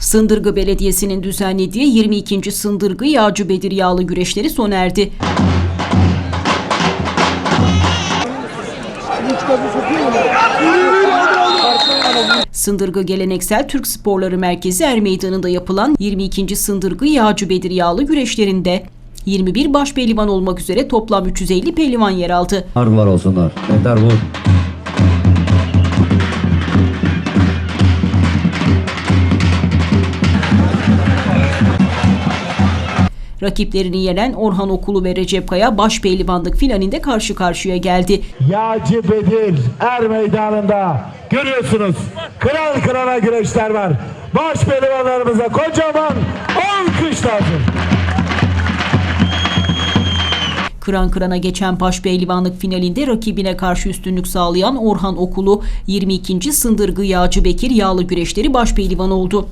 Sındırgı Belediyesi'nin düzenlediği 22. Sındırgı Yağcı Bedir Yağlı güreşleri sona erdi. Sındırgı Geleneksel Türk Sporları Merkezi Er Meydanı'nda yapılan 22. Sındırgı Yağcı Bedir Yağlı güreşlerinde 21 baş pehlivan olmak üzere toplam 350 pehlivan yer aldı. Var var olsunlar. Yeter bu. Rakiplerini yenen Orhan Okulu ve Recep Kaya baş pehlivanlık finalinde karşı karşıya geldi. Yağcı Bedir Er Meydanı'nda görüyorsunuz. Kral krala güreşler var. Baş pehlivanlarımıza kocaman alkış lazım. Kıran kırana geçen baş pehlivanlık finalinde rakibine karşı üstünlük sağlayan Orhan Okulu 22. Sındırgı Yağcı Bekir Yağlı güreşleri baş pehlivan oldu.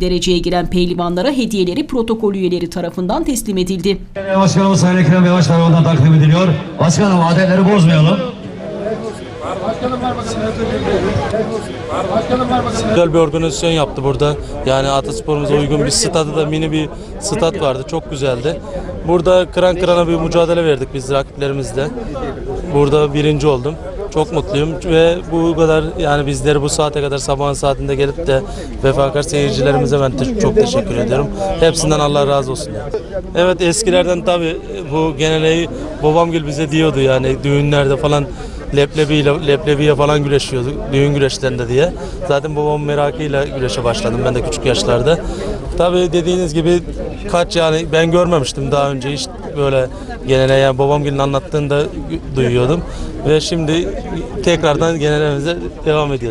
Dereceye giren pehlivanlara hediyeleri protokol üyeleri tarafından teslim edildi. Başkanımız Sayın Ekrem Yavaş tarafından takdim ediliyor. Başkanım adetleri bozmayalım. Güzel bir organizasyon yaptı burada. Yani atasporumuza uygun bir stadı da mini bir stat vardı. Çok güzeldi. Burada kıran kırana bir mücadele verdik biz rakiplerimizle. Burada birinci oldum. Çok mutluyum ve bu kadar yani bizleri bu saate kadar sabahın saatinde gelip de vefakar seyircilerimize ben çok teşekkür ediyorum. Hepsinden Allah razı olsun. Evet eskilerden tabii bu geneleği babamgil bize diyordu yani düğünlerde falan leblebiyle leblebiye falan güreşiyorduk düğün güreşlerinde diye. Zaten babamın merakıyla güreşe başladım ben de küçük yaşlarda. Tabii dediğiniz gibi kaç yani ben görmemiştim daha önce hiç böyle geleneği yani babamgilin anlattığında duyuyordum ve şimdi tekrardan geleneğimize devam ediyoruz.